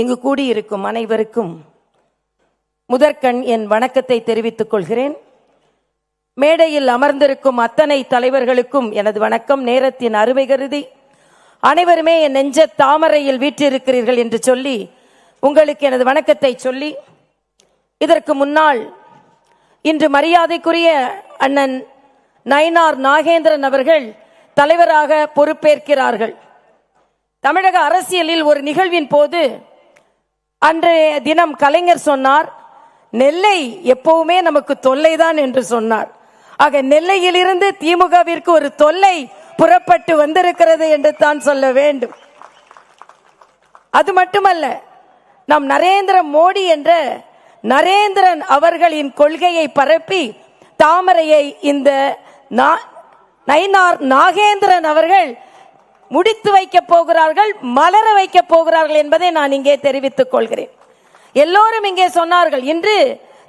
இங்கு கூடியிருக்கும் அனைவருக்கும் முதற்கண் என் வணக்கத்தை தெரிவித்துக் கொள்கிறேன். மேடையில் அமர்ந்திருக்கும் அத்தனை தலைவர்களுக்கும் எனது வணக்கம். நேரத்தின் அருமை கருதி அனைவருமே என் நெஞ்ச தாமரையில் வீற்றிருக்கிறீர்கள் என்று சொல்லி உங்களுக்கு எனது வணக்கத்தை சொல்லி இதற்கு முன்னால் இன்று மரியாதைக்குரிய அண்ணன் நயினார் நாகேந்திரன் அவர்கள் தலைவராக பொறுப்பேற்கிறார்கள். தமிழக அரசியலில் ஒரு நிகழ்வின் போது அன்றைய தினம் கலைஞர் சொன்னார் நெல்லை எப்பவுமே நமக்கு தொல்லைதான் என்று சொன்னார். ஆக நெல்லையிலிருந்து திமுகவிற்கு ஒரு தொல்லை புறப்பட்டு வந்திருக்கிறது என்று தான் சொல்ல வேண்டும். அது மட்டுமல்ல நம் நரேந்திர மோடி என்ற நரேந்திரன் அவர்களின் கொள்கையை பரப்பி தாமரையை இந்த நா- நாகேந்திரன் அவர்கள் முடித்து வைக்க போகிறார்கள் மலர வைக்க போகிறார்கள் என்பதை நான் இங்கே தெரிவித்துக் கொள்கிறேன். எல்லோரும் இங்கே சொன்னார்கள் இன்று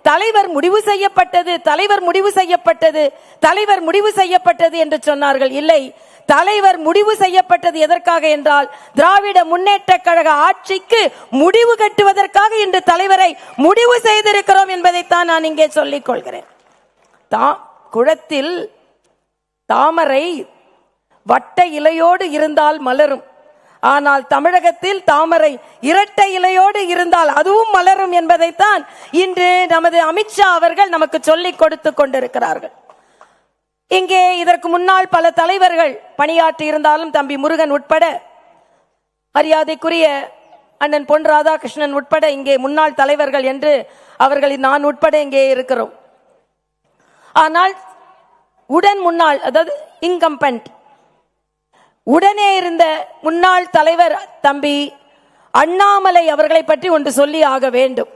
தலைவர் முடிவு செய்யப்பட்டது தலைவர் முடிவு செய்யப்பட்டது தலைவர் முடிவு செய்யப்பட்டது என்று சொன்னார்கள். இல்லை தலைவர் முடிவு செய்யப்பட்டது எதற்காக என்றால் திராவிட முன்னேற்ற கழக ஆட்சிக்கு முடிவு கட்டுவதற்காக இன்று தலைவரை முடிவு செய்திருக்கிறோம் என்பதைத்தான் நான் இங்கே சொல்லிக் கொள்கிறேன். தா குளத்தில் தாமரை வட்ட இலையோடு இருந்தால் மலரும். ஆனால் தமிழகத்தில் தாமரை இரட்டை இலையோடு இருந்தால் அதுவும் மலரும் என்பதைத்தான் இன்று நமது அமித்ஷா அவர்கள் நமக்கு சொல்லிக் கொடுத்து கொண்டிருக்கிறார்கள். இங்கே இதற்கு முன்னால் பல தலைவர்கள் பணியாற்றி இருந்தாலும் தம்பி முருகன் உட்பட மரியாதைக்குரிய அண்ணன் பொன் ராதாகிருஷ்ணன் உட்பட இங்கே முன்னாள் தலைவர்கள் என்று அவர்களில் நான் உட்பட இங்கே இருக்கிறோம். ஆனால் உடன் முன்னாள் அதாவது இன்கம்பண்ட் உடனே இருந்த முன்னாள் தலைவர் தம்பி அண்ணாமலை அவர்களை பற்றி ஒன்று சொல்லி ஆக வேண்டும்.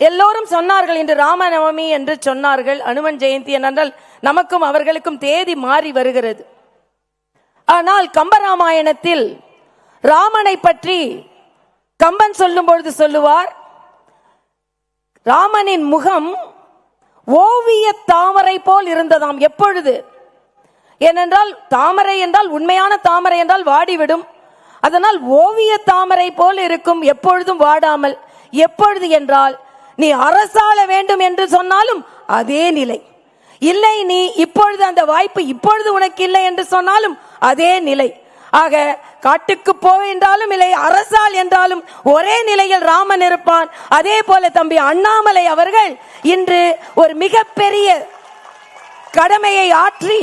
எல்லோரும் சொன்னார்கள் இன்று ராமநவமி என்று சொன்னார்கள் அனுமன் ஜெயந்தி என்றால் நமக்கும் அவர்களுக்கும் தேதி மாறி வருகிறது. ஆனால் கம்பராமாயணத்தில் ராமனை பற்றி கம்பன் சொல்லும் பொழுது சொல்லுவார் ராமனின் முகம் ஓவிய தாமரை போல் இருந்ததாம் எப்பொழுது? ஏனென்றால் தாமரை என்றால் உண்மையான தாமரை என்றால் வாடிவிடும். அதனால் ஓவிய தாமரை போல் இருக்கும் எப்பொழுதும் வாடாமல் எப்பொழுது என்றால் நீ அரசாள வேண்டும் என்று சொன்னாலும் அதே நிலை. இல்லை நீ இப்பொழுது அந்த வாய்ப்பு இப்பொழுது உனக்கு இல்லை என்று சொன்னாலும் அதே நிலை. ஆக காட்டுக்கு போக என்றாலும் இல்லை அரசால் என்றாலும் ஒரே நிலையில் ராமன் இருப்பான். அதே போல தம்பி அண்ணாமலை அவர்கள் இன்று ஒரு மிகப்பெரிய கடமையை ஆற்றி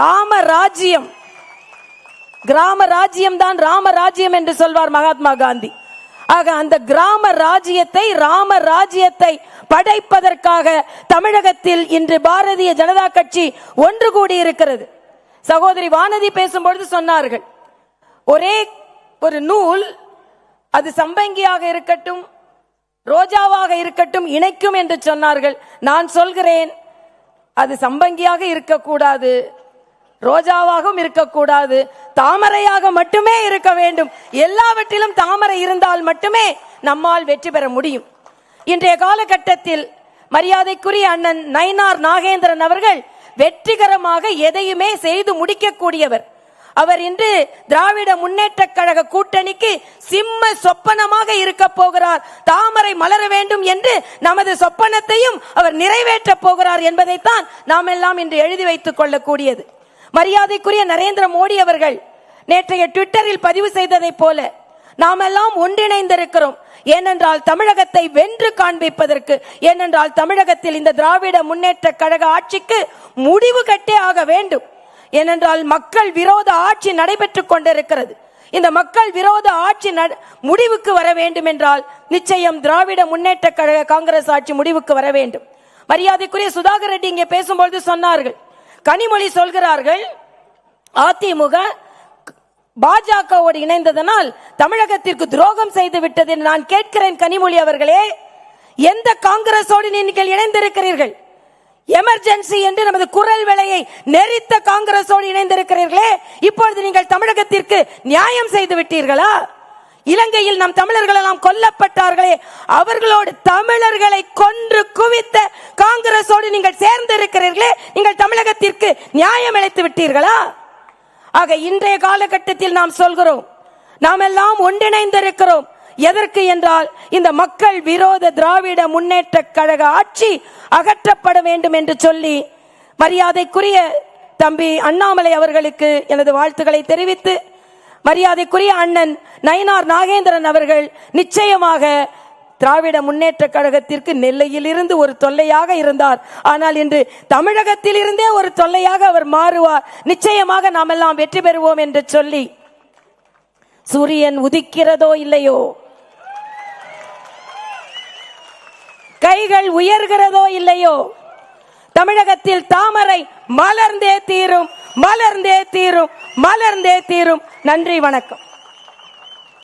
ராம ராஜ்யம் கிராம ராஜ்யம் தான் ராம ராஜ்யம் என்று சொல்வார் மகாத்மா காந்தி. ஆக அந்த கிராம ராஜ்யத்தை ராம ராஜ்யத்தை படைப்பதற்காக தமிழகத்தில் இன்று பாரதிய ஜனதா கட்சி ஒன்று கூடி இருக்கிறது. சகோதரி வானதி பேசும்பொழுது சொன்னார்கள் ஒரே ஒரு நூல் அது சம்பங்கியாக இருக்கட்டும் ரோஜாவாக இருக்கட்டும் இணைக்கும் என்று சொன்னார்கள். நான் சொல்கிறேன் அது சம்பங்கியாக இருக்கக்கூடாது. ரோஜாவாகவும் இருக்கக்கூடாது. தாமரையாக மட்டுமே இருக்க வேண்டும். எல்லாவற்றிலும் தாமரை இருந்தால் மட்டுமே நம்மால் வெற்றி பெற முடியும். இன்றைய காலகட்டத்தில் மரியாதைக்குரிய அண்ணன் நயினார் நாகேந்திரன் அவர்கள் வெற்றிகரமாக எதையுமே செய்து முடிக்கக்கூடியவர். அவர் இன்று திராவிட முன்னேற்ற கழக கூட்டணிக்கு சிம்ம சொப்பனமாக இருக்க போகிறார். தாமரை மலர வேண்டும் என்று நமது சொப்பனத்தையும் அவர் நிறைவேற்றப் போகிறார் என்பதைத்தான் நாம் எல்லாம் இன்று எழுதி வைத்துக் கொள்ளக்கூடியது. மரியாதைக்குரிய நரேந்திர மோடி அவர்கள் நேற்றைய ட்விட்டரில் பதிவு செய்ததைப் போல நாமெல்லாம் ஒன்றிணைந்திருக்கிறோம். ஏனென்றால் தமிழகத்தை வென்று காண்பிப்பதற்கு ஏனென்றால் தமிழகத்தில் இந்த திராவிட முன்னேற்ற கழக ஆட்சிக்கு முடிவு கட்டே ஆக வேண்டும். ஏனென்றால் மக்கள் விரோத ஆட்சி நடைபெற்றுக் கொண்டிருக்கிறது. இந்த மக்கள் விரோத ஆட்சி நட- முடிவுக்கு வர வேண்டும் என்றால் நிச்சயம் திராவிட முன்னேற்ற கழக காங்கிரஸ் ஆட்சி முடிவுக்கு வர வேண்டும். மரியாதைக்குரிய சுதாகர் ரெட்டி இங்கே பேசும்பொழுது சொன்னார்கள் கனிமொழி சொல்கிறார்கள் அதிமுக பாஜகவோடு இணைந்ததனால் தமிழகத்திற்கு துரோகம் செய்து விட்டது என்று நான் கேட்கிறேன் கனிமொழி அவர்களே. எந்த காங்கிரஸோடு நீங்கள் இணைந்திருக்கிறீர்கள்? எமர்ஜென்சி என்று நமது குரல் விலையை நெறித்த காங்கிரஸோடு இணைந்திருக்கிறீர்களே. இப்பொழுது நீங்கள் தமிழகத்திற்கு நியாயம் செய்து விட்டீர்களா? இலங்கையில் நம் தமிழர்கள் எல்லாம் கொல்லப்பட்டார்களே. அவர்களோடு தமிழர்களை கொன்று குவித்த காங்கிரஸோடு நீங்கள் சேர்ந்து இருக்கிறீர்களே நீங்கள் தமிழகத்திற்கு நியாயம் இழைத்து விட்டீர்களா? ஆக இன்றைய காலகட்டத்தில் நாம் சொல்கிறோம் நாம் எல்லாம் ஒன்றிணைந்திருக்கிறோம். எதற்கு என்றால் இந்த மக்கள் விரோத திராவிட முன்னேற்ற கழக ஆட்சி அகற்றப்பட வேண்டும் என்று சொல்லி மரியாதைக்குரிய தம்பி அண்ணாமலை அவர்களுக்கு எனது வாழ்த்துக்களை தெரிவித்து மரியாதைக்குரிய அண்ணன் நயினார் நாகேந்திரன் அவர்கள் நிச்சயமாக திராவிட முன்னேற்ற கழகத்திற்கு நெல்லையில் இருந்து ஒரு தொல்லையாக இருந்தார். ஆனால் இன்று தமிழகத்தில் இருந்தே ஒரு தொல்லையாக அவர் மாறுவார். நிச்சயமாக நாம் எல்லாம் வெற்றி பெறுவோம் என்று சொல்லி சூரியன் உதிக்கிறதோ இல்லையோ? கைகள் உயர்கிறதோ இல்லையோ? தமிழகத்தில் தாமரை மலர்ந்தே தீரும். மலர்ந்தே தீரும் மலர்ந்தே தீரும். நன்றி வணக்கம்.